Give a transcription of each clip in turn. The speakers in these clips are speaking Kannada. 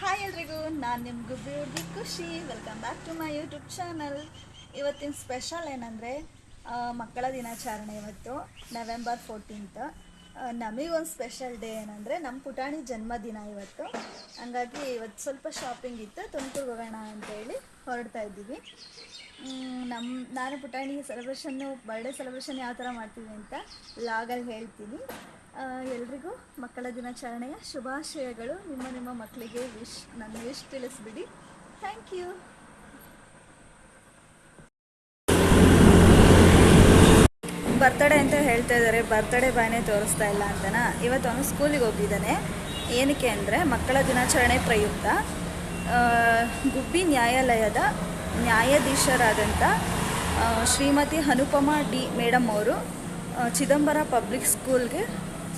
ಹಾಯ್ ಎಲ್ರಿಗೂ, ನಾನು ನಿಮ್ಮ Gubbi Khushi. Welcome back to my YouTube channel ಇವತ್ತಿನ ಸ್ಪೆಷಲ್ ಏನಂದರೆ ಮಕ್ಕಳ ದಿನಾಚರಣೆ ಇವತ್ತು ನವೆಂಬರ್ ಫೋರ್ಟೀನ್ತ್ ನಮಗೊಂದು ಸ್ಪೆಷಲ್ ಡೇ ಏನಂದರೆ ನಮ್ಮ ಪುಟಾಣಿ ಜನ್ಮದಿನ ಇವತ್ತು. ಹಂಗಾಗಿ ಇವತ್ತು ಸ್ವಲ್ಪ ಶಾಪಿಂಗ್ ಇತ್ತು, ತುಮಕೂರು ಹೋಗೋಣ ಅಂತೇಳಿ ಹೊರಡ್ತಾ ಇದ್ದೀವಿ. ನಮ್ಮ ನಾನು ಪುಟಾಣಿ ಸೆಲೆಬ್ರೇಷನ್ನು ಬರ್ಡೇ ಸೆಲೆಬ್ರೇಷನ್ ಯಾವ ಥರ ಮಾಡ್ತೀವಿ ಅಂತ ಲಾಗಲ್ಲಿ ಹೇಳ್ತೀನಿ. ಎಲ್ರಿಗೂ ಮಕ್ಕಳ ದಿನಾಚರಣೆಯ ಶುಭಾಶಯಗಳು. ನಿಮ್ಮ ನಿಮ್ಮ ಮಕ್ಕಳಿಗೆ ವಿಶ್ ನನ್ನ ವಿಶ್ ತಿಳಿಸ್ಬಿಡಿ. ಥ್ಯಾಂಕ್ ಯು ಬರ್ತಡೇ ಅಂತ ಹೇಳ್ತಾ ಇದ್ದಾರೆ ಬರ್ತಡೇ ಬಾನೇ ತೋರಿಸ್ತಾ ಇಲ್ಲ ಅಂತನಾ? ಇವತ್ತು ಅವನು ಸ್ಕೂಲಿಗೆ ಹೋಗಿದ್ದಾನೆ. ಏನಕ್ಕೆ ಅಂದರೆ ಮಕ್ಕಳ ದಿನಾಚರಣೆ ಪ್ರಯುಕ್ತ. ಗುಬ್ಬಿ ನ್ಯಾಯಾಲಯದ ನ್ಯಾಯಾಧೀಶರಾದಂಥ ಶ್ರೀಮತಿ ಅನುಪಮ ಡಿ ಮೇಡಮ್ ಅವರು ಚಿದಂಬರ ಪಬ್ಲಿಕ್ ಸ್ಕೂಲ್ಗೆ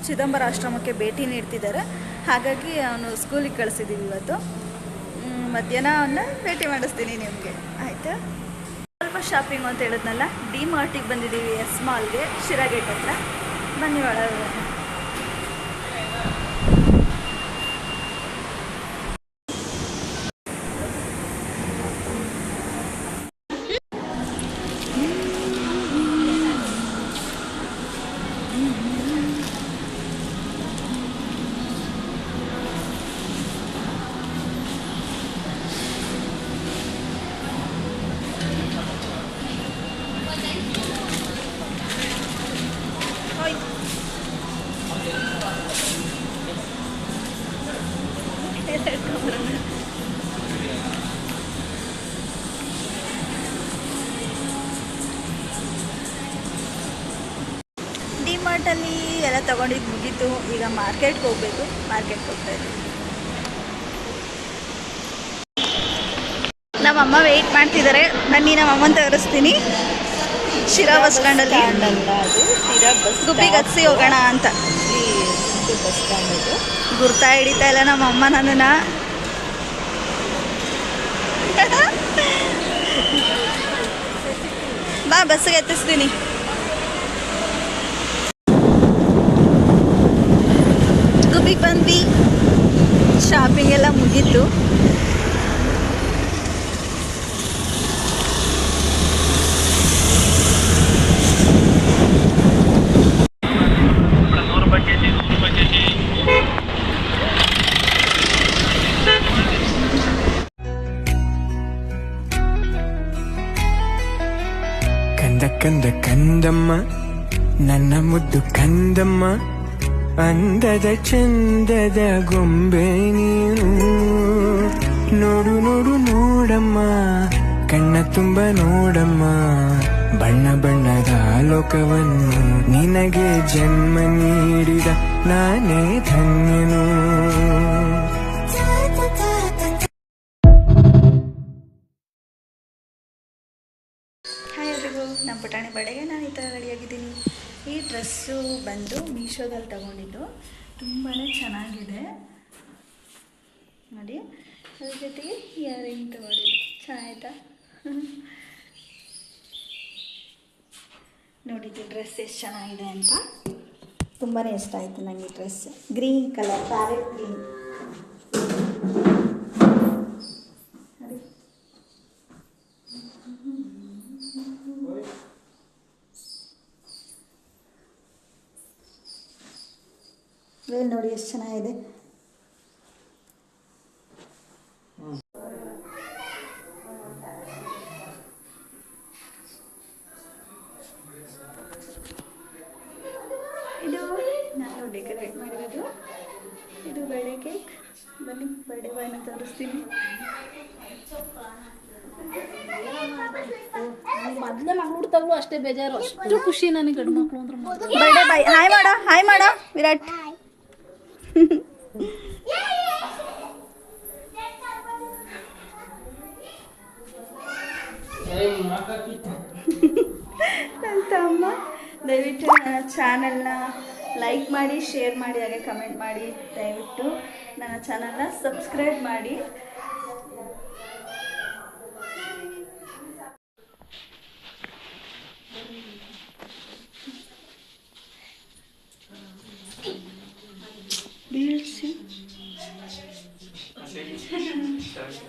ಚಿದಂಬರ ಆಶ್ರಮಕ್ಕೆ ಭೇಟಿ ನೀಡ್ತಿದ್ದಾರೆ. ಹಾಗಾಗಿ ಅವನು ಸ್ಕೂಲಿಗೆ ಕಳಿಸಿದ್ದೀವಿ ಇವತ್ತು. ಮಧ್ಯಾಹ್ನ ಅವನ್ನ ಭೇಟಿ ಮಾಡಿಸ್ತೀನಿ ನಿಮಗೆ. ಆಯಿತಾ? ಸ್ವಲ್ಪ ಶಾಪಿಂಗ್ ಅಂತ ಹೇಳಿದ್ನಲ್ಲ, ಡಿ ಮಾರ್ಟಿಗೆ ಬಂದಿದ್ದೀವಿ, ಎಸ್ ಮಾಲ್ಗೆ ಶಿರಾಗೇಟ್ ಹತ್ರ. ಬನ್ನಿ ಒಳಗೆ. ಡಿ ಮಾರ್ಟಲ್ಲಿ ಎಲ್ಲ ತಗೊಂಡಿದ್ದು ಮುಗೀತು. ಈಗ ಮಾರ್ಕೆಟ್ಗೆ ಹೋಗ್ಬೇಕು. ಮಾರ್ಕೆಟ್ಗೆ ಹೋಗ್ತಾ ಇದ್ದೀವಿ ನಮ್ಮಮ್ಮ ವೆಯ್ಟ್ ಮಾಡ್ತಿದ್ದಾರೆ ಬನ್ನಿ ನಮ್ಮ ಅಮ್ಮನ ತೋರಿಸ್ತೀನಿ. ಶಿರಾ ಬಸ್ ಸ್ಟ್ಯಾಂಡಲ್ಲಿ. ಅಲ್ಲಿ ಅದು. ಸಿರಾ ಬಸ್ ಗುಬ್ಬಿಗೆ ಹತ್ಸಿ ಹೋಗೋಣ ಅಂತ. ಬಸ್ ಸ್ಟ್ಯಾಂಡ್ ಗುರ್ತಾ ಹಿಡಿತಾ ಇಲ್ಲ ನಮ್ಮ ಅಮ್ಮ ನನ್ನನ್ನ. ಬಾ ಬಸ್ಸಿಗೆ ಎತ್ತಿಸ್ತೀನಿ. ಗುಬ್ಬಿಗೆ ಬಂದ್ವಿ. ಶಾಪಿಂಗ್ ಎಲ್ಲ ಮುಗೀತು. ಕಂದ ಕಂದ ಕಂದಮ್ಮ, ನನ್ನ ಮುದ್ದು ಕಂದಮ್ಮ, ಅಂದದ ಚಂದದ ಗೊಂಬೆ ನೀನು. ನೋಡು ನೋಡು, ನೋಡಮ್ಮ, ಕಣ್ಣ ತುಂಬ ನೋಡಮ್ಮ, ಬಣ್ಣ ಬಣ್ಣದ ಲೋಕವನ್ನು ನಿನಗೆ ಜನ್ಮ ನೀಡಿದ ನಾನೇ ಧನ್ಯನು. ರೆಡಿಯಾಗಿದ್ದೀನಿ ಈ ಡ್ರೆಸ್ಸು ಬಂದು ಮೀಶೋದಲ್ಲಿ ತಗೊಂಡಿದ್ದು. ತುಂಬಾ ಚೆನ್ನಾಗಿದೆ. ನೋಡಿ, ಅದ್ರ ಜೊತೆಗೆ ಇಯರಿಂಗ್ ತಗೊಂಡಿದ್ದು. ಚೆನ್ನಾಯ್ತಾ? ನೋಡಿದ್ದು ಡ್ರೆಸ್ ಎಷ್ಟು ಚೆನ್ನಾಗಿದೆ ಅಂತ. ತುಂಬಾ ಇಷ್ಟ ಆಯಿತು ನನಗೆ dress green colour parrot green veil ನೋಡಿ ಎಷ್ಟು ಚೆನ್ನಾಗಿದೆ. ಇದು ನಾನು ಡೆಕೋರೇಟ್ ಮಾಡಿರೋದು. ಇದು ಬೇಳೆ ಕೇಕ್ ಬನ್ನಿ ಬರ್ಡೇ ಬಾಯ್ನ ತೋರಿಸ್ತೀನಿ. ಮೊದ್ಲೇ ಮಗಳು ಅಷ್ಟೇ ಬೇಜಾರು. ಅಷ್ಟು ಖುಷಿ ನನಗೆ ಗಂಡು ಮಕ್ಕಳು ಅಂದ್ರೆ. ಬರ್ಡೇ ಬಾಯ್ ಹಾಯ್ ಮಾಡ ಹಾಯ್ ಮಾಡ ವಿರಾಟ್. ಅಂತ ದಯವಿಟ್ಟು ನನ್ನ ಚಾನಲ್ನ ಲೈಕ್ ಮಾಡಿ, ಶೇರ್ ಮಾಡಿ, ಹಾಗೆ ಕಮೆಂಟ್ ಮಾಡಿ. ದಯವಿಟ್ಟು ನನ್ನ ಚಾನಲ್ನ ಸಬ್ಸ್ಕ್ರೈಬ್ ಮಾಡಿ. したらしい。